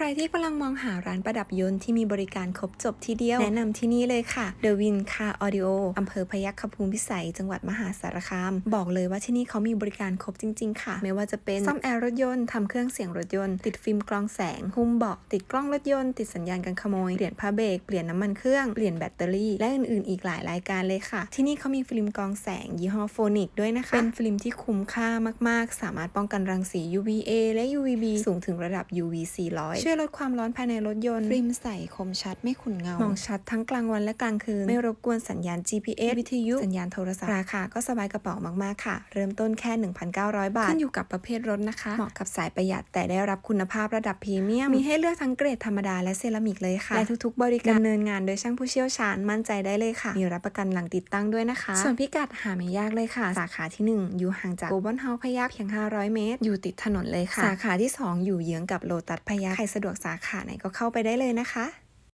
ใครที่กำลังมองหาร้านประดับยนต์ที่มีบริการครบจบที่เดียว แนะนำที่นี่เลยค่ะ The Win Car Audio อำเภอพยัคฆภูมิพิสัย จังหวัดมหาสารคาม บอกเลยว่าที่นี่เขามีบริการครบจริง ๆ ค่ะ ไม่ว่าจะเป็นซ่อมแอร์รถยนต์ทำเครื่องเสียงรถยนต์ ติดฟิล์มกรองแสง หุ้มเบาะติดกล้องรถยนต์ ติดสัญญาณการขโมย เปลี่ยนผ้าเบรก เปลี่ยนน้ำมันเครื่อง เปลี่ยนแบตเตอรี่ และอื่นๆ อีกหลายรายการเลยค่ะ ที่นี่เขามีฟิล์มกรองแสงยี่ห้อโฟนิกด้วยนะคะ เป็นฟิล์มที่คุ้มค่ามาก ๆ สามารถป้องกันรังสี UVA และ UVB สูงถึงระดับ UV 400ช่วยลดความร้อนภายในรถยนต์ฟิล์มใสคมชัดไม่ขุ่นเงามองชัดทั้งกลางวันและกลางคืน ไม่รบกวนสัญญาณ GPS วิทยุสัญญาณโทรศัพท์ราคาก็สบายกระเป๋ามากๆค่ะ เริ่มต้นแค่ 1,900 บาท ขึ้นอยู่กับประเภทรถนะคะ เหมาะกับสายประหยัดแต่ได้รับคุณภาพระดับพรีเมียมมีให้เลือกทั้งเกรดธรรมดาและเซรามิกเลยค่ะและทุกๆ บริการดำเนินงานโดยช่างผู้เชี่ยวชาญมั่นใจได้เลยค่ะ มีรับประกันหลังติดตั้งด้วยนะคะ ส่วนพิกัดหาไม่ยากเลยค่ะ สาขาที่ 1 อยู่ห่างจากโกลบอลเฮาส์พยัคฆ์เพียง 500 เมตร อยู่ติดถนนเลยค่ะ สาขาที่ 2 อยู่เยื้องกับโลตัสพยัคฆ์ใครสะดวกสาขาไหนก็เข้าไปได้เลยนะคะ